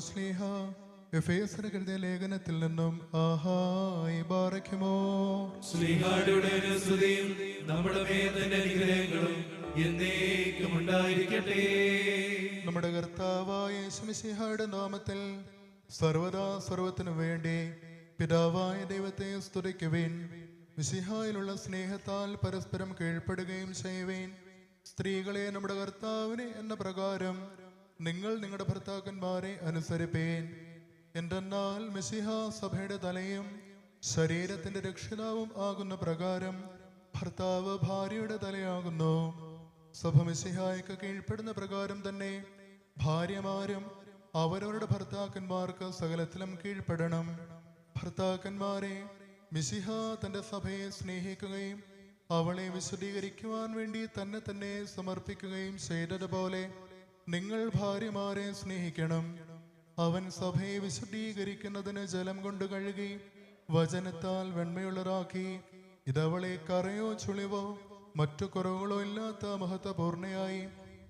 ശ്ലീഹ എഫേസർ ലേഖനത്തിൽ നിന്നും ആഹായി ബാറയ്ക്കുമോ സ്നേഹാടിയുടെ സ്തുതിയും നമ്മുടെ മേത്തന്റെ അനുഗ്രഹങ്ങളും എന്നേക്കും ഉണ്ടായിരിക്കട്ടെ. നമ്മുടെ കർത്താവായ യേശുമിശിഹായുടെ നാമത്തിൽ സർവദാ സർവത്തിനു വേണ്ടി പിതാവായ ദൈവത്തെ സ്തുതിക്കുവേൻ. മിശിഹായിലുള്ള സ്നേഹത്താൽ പരസ്പരം കീഴ്പ്പെടുകയും ചെയ്യുവേൻ. സ്ത്രീകളെ നമ്മുടെ കർത്താവിനെ എന്ന പ്രകാരം നിങ്ങൾ നിങ്ങളുടെ ഭർത്താക്കന്മാരെ അനുസരിപ്പേൻ. എന്തെന്നാൽ മിശിഹ സഭയുടെ തലയും ശരീരത്തിന്റെ രക്ഷിതാവും ആകുന്ന പ്രകാരം ഭർത്താവ് ഭാര്യയുടെ തലയാകുന്നു. സഭ മിശിഹായ്ക്ക് കീഴ്പ്പെടുന്ന പ്രകാരം തന്നെ ഭാര്യമാരും അവരവരുടെ ഭർത്താക്കന്മാർക്ക് സകലത്തിലും കീഴ്പ്പെടണം. ഭർത്താക്കന്മാരെ മിസിഹ തന്റെ സഭയെ സ്നേഹിക്കുകയും അവളെ വിശദീകരിക്കുവാൻ വേണ്ടി തന്നെ തന്നെ സമർപ്പിക്കുകയും ചെയ്തതുപോലെ നിങ്ങൾ ഭാര്യമാരെ സ്നേഹിക്കണം. അവൻ സഭയെ വിശദീകരിക്കുന്നതിന് ജലം കൊണ്ട് കഴുകി വചനത്താൽ വെണ്മയുള്ളതാക്കി. ഇതവളെ കറയോ ചുളിവോ മറ്റു കുറവുകളോ ഇല്ലാത്ത മഹത്വപൂർണയായി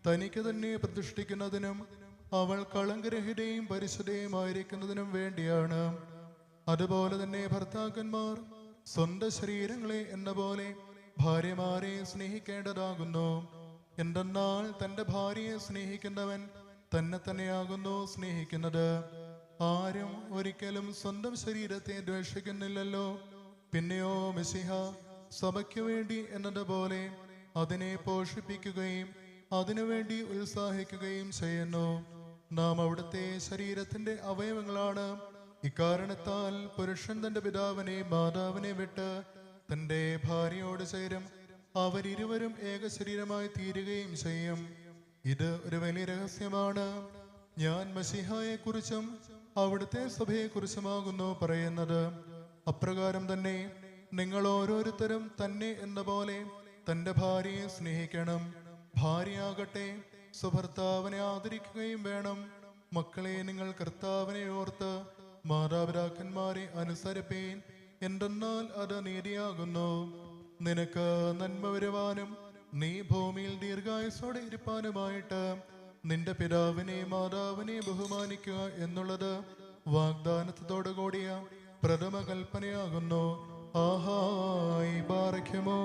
തനിക്ക് തന്നെ പ്രതിഷ്ഠിക്കുന്നതിനും അവൾ കളങ്കരഹിതയും പരിശുദ്ധയും ആയിരിക്കുന്നതിനും വേണ്ടിയാണ്. അതുപോലെ തന്നെ ഭർത്താക്കന്മാർ സ്വന്തം ശരീരങ്ങളെ എന്ന പോലെ ഭാര്യമാരെ സ്നേഹിക്കേണ്ടതാകുന്നു. എന്തെന്നാൽ തന്റെ ഭാര്യയെ സ്നേഹിക്കുന്നവൻ തന്നെ തന്നെയാകുന്നു സ്നേഹിക്കുന്നത്. ആരും ഒരിക്കലും സ്വന്തം ശരീരത്തെ ദ്വേഷിക്കുന്നില്ലല്ലോ. പിന്നെയോ മിസിഹ സഭയ്ക്ക് വേണ്ടി എന്നതുപോലെ അതിനെ പോഷിപ്പിക്കുകയും അതിനുവേണ്ടി ഉത്സാഹിക്കുകയും ചെയ്യുന്നു. നാം അവിടുത്തെ ശരീരത്തിന്റെ അവയവങ്ങളാണ്. ഇക്കാരണത്താൽ പുരുഷൻ തന്റെ പിതാവിനെ മാതാവിനെ വിട്ട് തന്റെ ഭാര്യയോട് ചേരും. അവരിരുവരും ഏക ശരീരമായി തീരുകയും ചെയ്യും. ഇത് ഒരു വലിയ രഹസ്യമാണ്. ഞാൻ മസിഹായെ കുറിച്ചും അവിടുത്തെ സഭയെ കുറിച്ചുമാകുന്നു പറയുന്നത്. അപ്രകാരം തന്നെ നിങ്ങൾ ഓരോരുത്തരും തന്നെ എന്ന പോലെ തന്റെ ഭാര്യയെ സ്നേഹിക്കണം. ഭാര്യയാകട്ടെ സുഭർത്താവിനെ ആദരിക്കുകയും വേണം. മക്കളെ നിങ്ങൾ കർത്താവിനെ ഓർത്ത് മാതാപിതാക്കന്മാരെ അനുസരിപ്പേൻ. എന്തെന്നാൽ അത് നീതിയാകുന്നു. നിനക്ക് നന്മ വരുവാനും നീ ഭൂമിയിൽ ദീർഘായുസോടെ ഇരിപ്പാനുമായിട്ട് നിന്റെ പിതാവിനെ മാതാവിനെ ബഹുമാനിക്കുക എന്നുള്ളത് വാഗ്ദാനത്തോടു കൂടിയ പ്രഥമ കൽപ്പനയാകുന്നു ആഹായി ബാറയ്ക്കുമോ